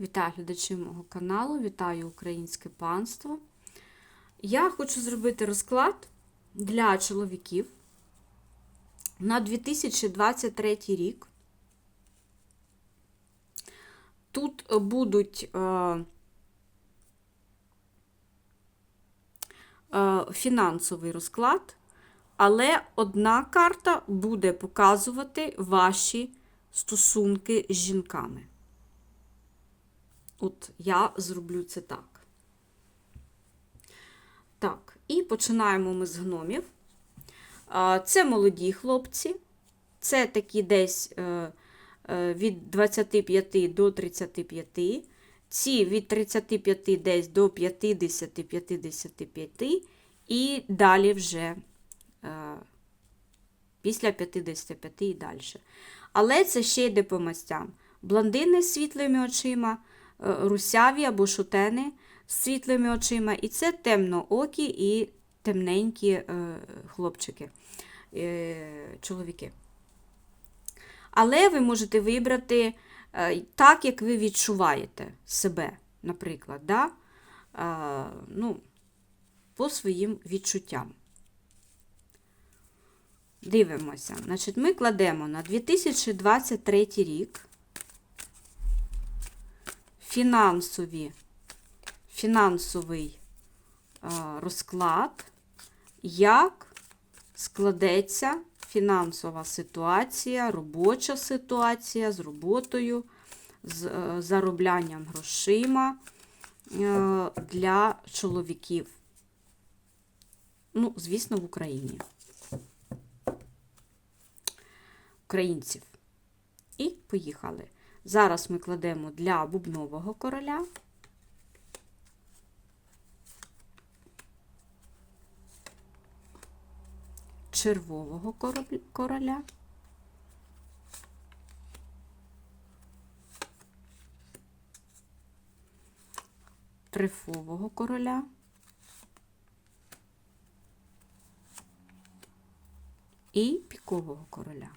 Вітаю глядачів мого каналу, вітаю українське панство. Я хочу зробити розклад для чоловіків на 2023 рік. Тут будуть е, е, фінансовий розклад, але одна карта буде показувати ваші стосунки з жінками. От я зроблю це так. Так, і починаємо ми з гномів. Це молоді хлопці, це такі десь е, е, від 25 до 35, ці від 35 десь до 50-55, і далі вже е, після 55 і далі. Але це ще йде по мастям. Блондини з світлими очима, русяві або шутени з світлими очима, і це темноокі і темненькі е, хлопчики, е, чоловіки. Але ви можете вибрати е, так, як ви відчуваєте себе, наприклад, да? Е, ну, по своїм відчуттям. Дивимося. Значить, ми кладемо на 2023 рік фінансові, фінансовий е, розклад, як складеться фінансова ситуація, робоча ситуація з роботою, з е, зароблянням грошима е, для чоловіків. Ну, звісно, в Україні. Українців. І поїхали. Зараз ми кладемо для бубнового короля. Червового короля. Трифового короля. І пікового короля.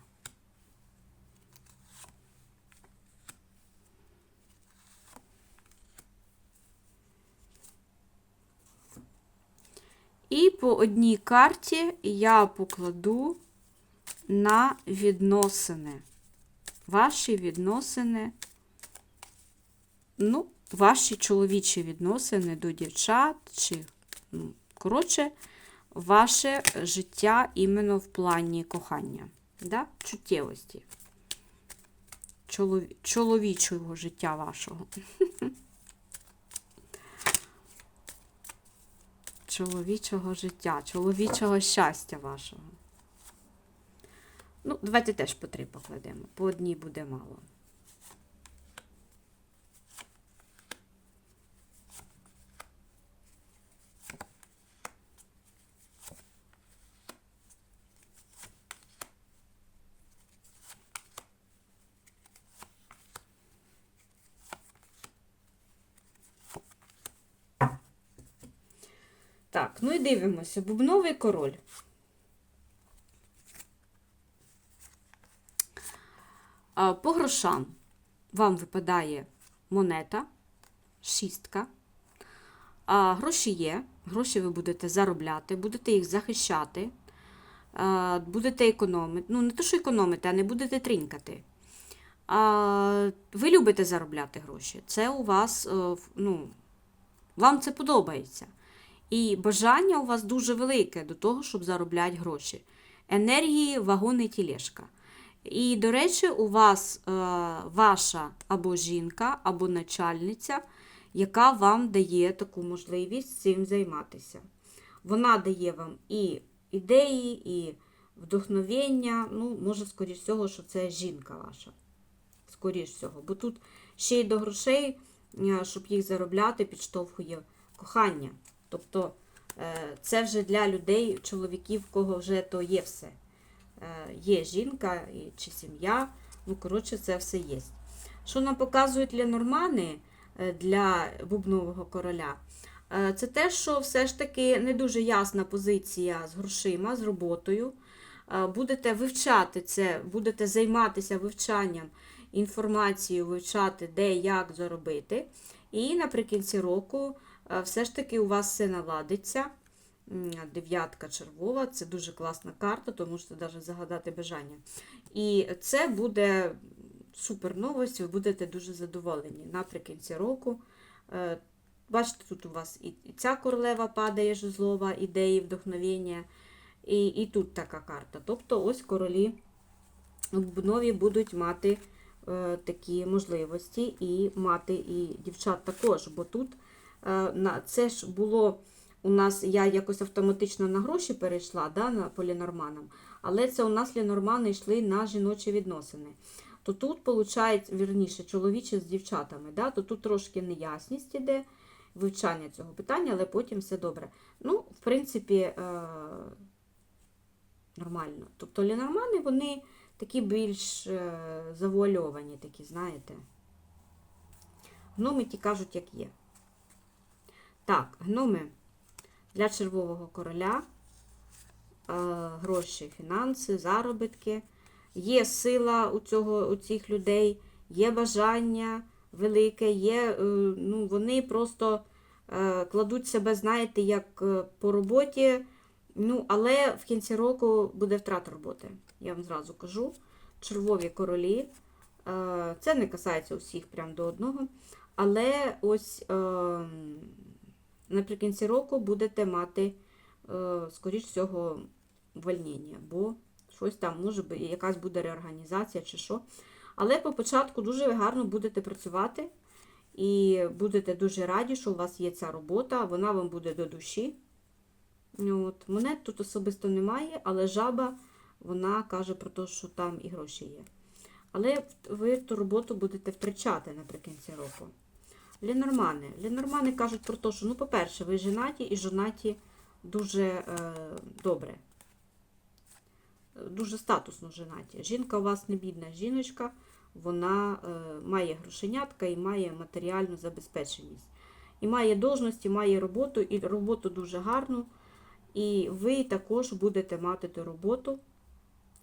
І по одній карті я покладу на відносини. Ваші відносини, ну, ваші чоловічі відносини до дівчат, чи, ну, коротше, ваше життя іменно в плані кохання, да? чуттєвості. Чолові- Чоловічого життя вашого. чоловічого життя, чоловічого щастя вашого. Ну, давайте теж по три покладемо. По одній буде мало. Так, ну і дивимося. Бубновий король. По грошам вам випадає монета, шістка. А, Гроші є, гроші ви будете заробляти, будете їх захищати, будете економити. Ну, не то, що економити, а не будете тринькати. А, Ви любите заробляти гроші. Це у вас, е, ну, вам це подобається. І бажання у вас дуже велике до того, щоб заробляти гроші. Енергії, вагони, тілешка. І, до речі, у вас е, ваша або жінка, або начальниця, яка вам дає таку можливість цим займатися. Вона дає вам і ідеї, і вдохновення. Ну, може, скоріш всього, що це жінка ваша. Скоріш всього. Бо тут ще й до грошей, е, щоб їх заробляти, підштовхує кохання. Тобто е, це вже для людей, чоловіків, в кого вже то є все. Е, Є жінка чи сім'я, ну, коротше, це все є. Що нам показують Ленормани е, для бубнового короля? Це те, що все ж таки не дуже ясна позиція з грошима, з роботою. Будете вивчати це, будете займатися вивчанням інформацію вивчати, де як заробити. І наприкінці року все ж таки у вас все наладиться. Дев'ятка червова це дуже класна карта, тому що навіть загадати бажання. І це буде супер новость, ви будете дуже задоволені наприкінці року. Е, Бачите, тут у вас і ця королева падає жезлова, ідеї, вдохновення, і, і тут така карта. Тобто ось королі нові будуть мати е, такі можливості і мати і дівчат також. Бо тут е, це ж було у нас, я якось автоматично на гроші перейшла да, на, по лінорманам, але це у нас лінормани йшли на жіночі відносини. То тут, виходить, вірніше, чоловіче з дівчатами, да, то тут трошки неясність іде вивчання цього питання, але потім все добре. Ну, в принципі, е, нормально. Тобто лінормани, вони такі більш е, завуальовані, такі, знаєте. Гноми ті кажуть, як є. Так, гноми для червового короля, е, гроші, фінанси, заробітки. Є сила у, цього, у цих людей, є бажання велике, є, е, ну, вони просто е, кладуть себе, знаєте, як по роботі. Ну, але в кінці року буде втрата роботи. Я вам зразу кажу. Червові королі. Це не касається усіх прям до одного. Але ось е, наприкінці року будете мати, е, скоріш всього, вольнення, бо щось там може бути, якась буде реорганізація чи що. Але по початку дуже гарно будете працювати і будете дуже раді, що у вас є ця робота, вона вам буде до душі. От. Монет тут особисто немає, але жаба вона каже про те, що там і гроші є. Але ви ту роботу будете втрачати наприкінці року. Лінормани. Лінормани кажуть про те, що, ну, по-перше, ви женаті і жонаті дуже е, добре. Дуже статусно женаті. Жінка у вас не бідна жіночка, вона е, має грошенятка і має матеріальну забезпеченість. І має должності, має роботу, і роботу дуже гарну. І ви також будете мати ту роботу,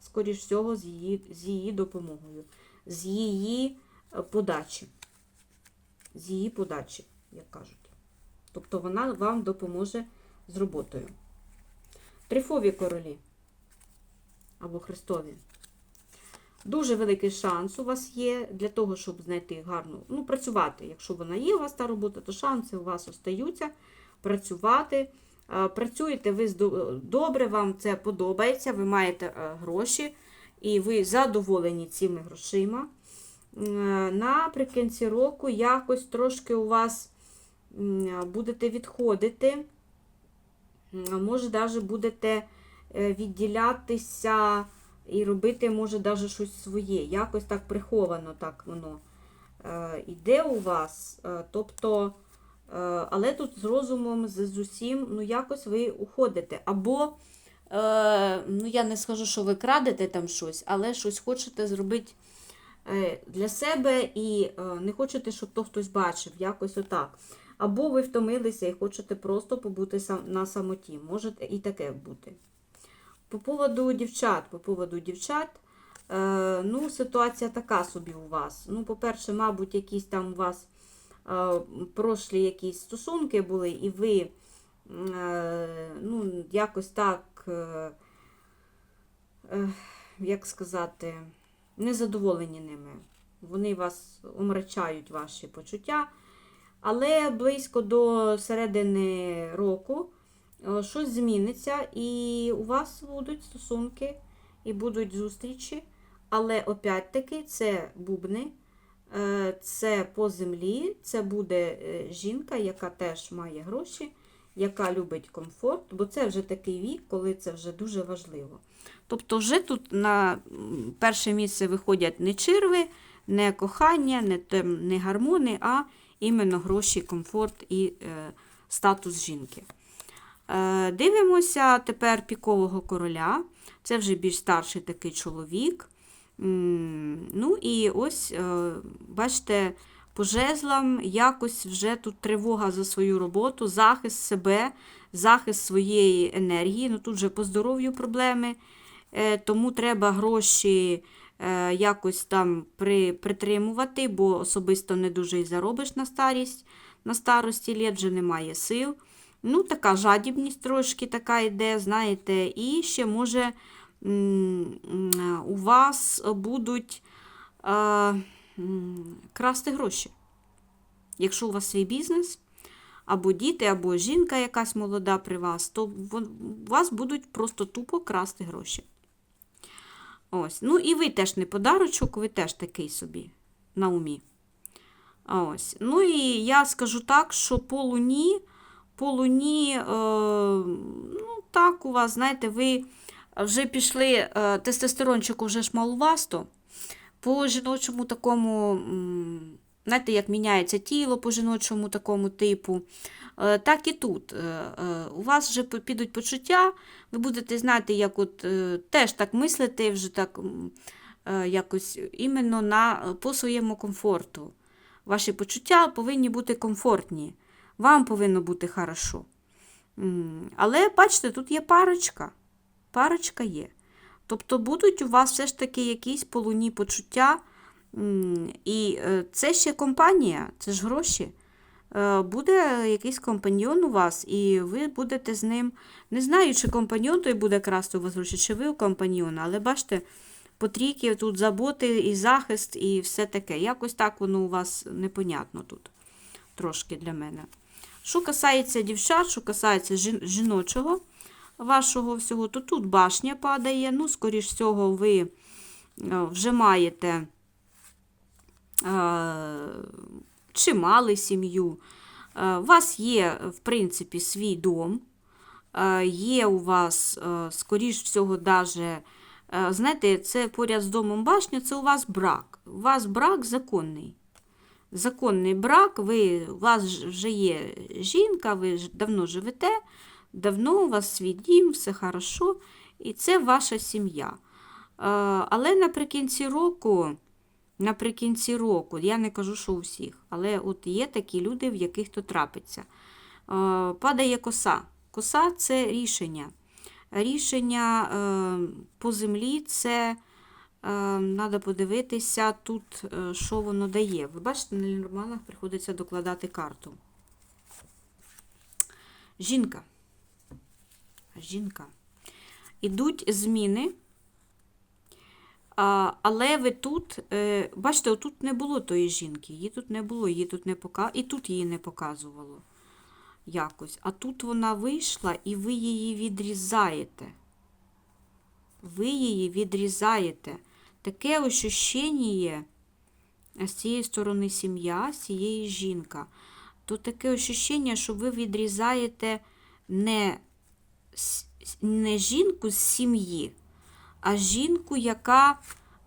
скоріш всього, з її, з її допомогою, з її е, подачі. З її подачі, як кажуть. Тобто вона вам допоможе з роботою. Трифові королі або Христові. Дуже великий шанс у вас є для того, щоб знайти гарну, ну, працювати. Якщо вона є, у вас та робота, то шанси у вас остаються працювати. Е, Працюєте ви добре, вам це подобається, ви маєте е, гроші, і ви задоволені цими грошима. Е, Наприкінці року якось трошки у вас будете відходити, може, навіть будете е, відділятися і робити, може, навіть щось своє. Якось так приховано так воно е, йде у вас. Е, Тобто, е, але тут з розумом, з, усім, ну якось ви уходите. Або, е, ну я не скажу, що ви крадете там щось, але щось хочете зробити е, для себе і е, не хочете, щоб то хтось бачив, якось отак. Або ви втомилися і хочете просто побути на самоті. Може і таке бути. По поводу дівчат, по поводу дівчат, е, ну, ситуація така собі у вас. Ну, по-перше, мабуть, якісь там у вас е, прошлі якісь стосунки були, і ви, е, ну, якось так, е, е, як сказати, незадоволені ними. Вони вас омрачають ваші почуття. Але близько до середини року е, щось зміниться, і у вас будуть стосунки, і будуть зустрічі. Але опять-таки це бубни, е, це по землі, це буде е, жінка, яка теж має гроші, яка любить комфорт, бо це вже такий вік, коли це вже дуже важливо. Тобто, вже тут на перше місце виходять не черви, не кохання, не, не гормони, а іменно гроші, комфорт і е, статус жінки. Е, дивимося тепер пікового короля. Це вже більш старший такий чоловік. Ну і ось, е, бачите, по жезлам якось вже тут тривога за свою роботу, захист себе, захист своєї енергії. Ну тут вже по здоров'ю проблеми, е, тому треба гроші е, якось там при, притримувати, бо особисто не дуже і заробиш на старість, на старості літ вже немає сил. Ну, така жадібність трошки така йде, знаєте, і ще може у вас будуть е, красти гроші. Якщо у вас свій бізнес, або діти, або жінка якась молода при вас, то у вас будуть просто тупо красти гроші. Ось. Ну і ви теж не подарочок, ви теж такий собі на умі. Ось. Ну і я скажу так, що по луні, по луні, е, ну так, у вас, знаєте, ви вже пішли, е, тестостерончику вже ж малувасто. По жіночому такому, знаєте, як міняється тіло по жіночому такому типу. Е, Так і тут. Е, е, У вас вже підуть почуття, ви будете знати, як от теж так мислити, вже так якось іменно на, по своєму комфорту. Ваші почуття повинні бути комфортні. Вам повинно бути хорошо. Але бачите, тут є парочка. Парочка є. Тобто будуть у вас все ж таки якісь по луні почуття. І е, це ще компанія, це ж гроші. Е, Буде якийсь компаньйон у вас, і ви будете з ним. Не знаю, чи компаньйон той буде красти у вас гроші, чи ви у компаньйона, але бачите, по трійки тут заботи і захист, і все таке. Якось так воно у вас непонятно тут трошки для мене. Що касається дівчат, що касається жіночого вашого всього, то тут башня падає. Ну, скоріш всього, ви е, вже маєте е, чи мали сім'ю. Е, У вас є, в принципі, свій дом. Є у вас, скоріш всього, даже, знаєте, це поряд з домом башня, це у вас брак. У вас брак законний. Законний брак, ви, у вас вже є жінка, ви давно живете, давно у вас свій дім, все хорошо, і це ваша сім'я. Е, Але наприкінці року, наприкінці року, я не кажу, що у всіх, але от є такі люди, в яких то трапиться. Е, Падає коса. Коса це рішення. Рішення е, по землі це треба подивитися тут, що воно дає. Ви бачите, на нормалах приходиться докладати карту. Жінка. Жінка. Ідуть зміни. Але ви тут, е, бачите, тут не було тої жінки, її тут не було, її тут не пока... і тут її не показувало якось. А тут вона вийшла і ви її відрізаєте. Ви її відрізаєте. Таке ощущення з цієї сторони сім'я, з цієї жінка. То таке ощущення, що ви відрізаєте не, не жінку з сім'ї, а жінку, яка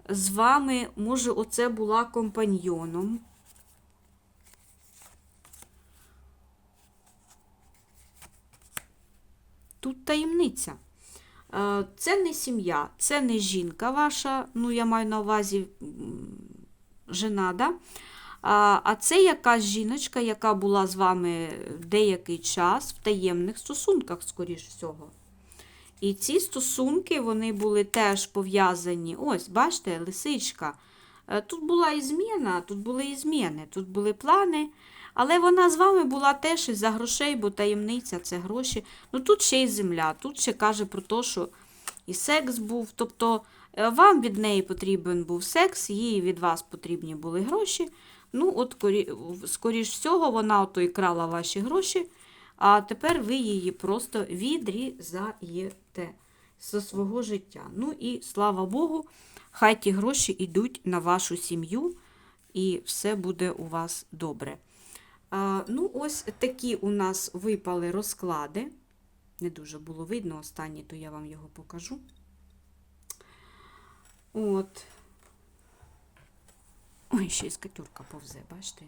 з вами, може, оце була компаньйоном. Тут таємниця. Е, Це не сім'я, це не жінка ваша, ну я маю на увазі жена, да? А, це якась жіночка, яка була з вами деякий час в таємних стосунках, скоріш всього. І ці стосунки вони були теж пов'язані. Ось, бачите, лисичка. Е, Тут була і зміна, тут були і зміни, тут були плани. Але вона з вами була теж із-за грошей, бо таємниця це гроші. Ну тут ще й земля, тут ще каже про те, що і секс був. Тобто е, вам від неї потрібен був секс, їй від вас потрібні були гроші. Ну, от скоріш всього, вона ото і крала ваші гроші, а тепер ви її просто відрізаєте зі свого життя. Ну і слава Богу, хай ті гроші йдуть на вашу сім'ю, і все буде у вас добре. А, ну, ось такі у нас випали розклади. Не дуже було видно останній, то я вам його покажу. От. Ой, ще й скатюрка повзе, бачите?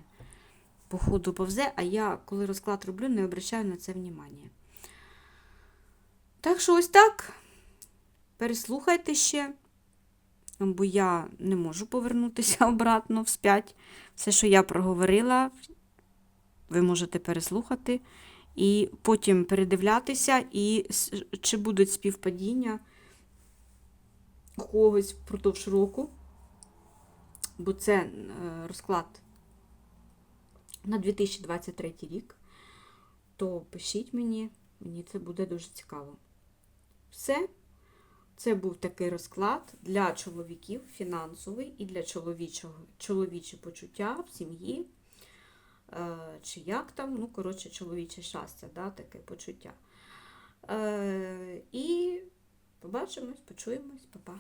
Походу повзе, а я, коли розклад роблю, не обращаю на це внимання. Так що ось так. Переслухайте ще, бо я не можу повернутися обратно вспять. Все, що я проговорила, ви можете переслухати і потім передивлятися, і чи будуть співпадіння у когось впродовж року. Бо це е, розклад на 2023 рік, то пишіть мені, мені це буде дуже цікаво. Все. Це був такий розклад для чоловіків фінансовий і для чоловічого, чоловічі почуття в сім'ї. Е, чи як там, ну, коротше, чоловіче щастя, да, таке почуття. Е, і побачимось, почуємось, па-па.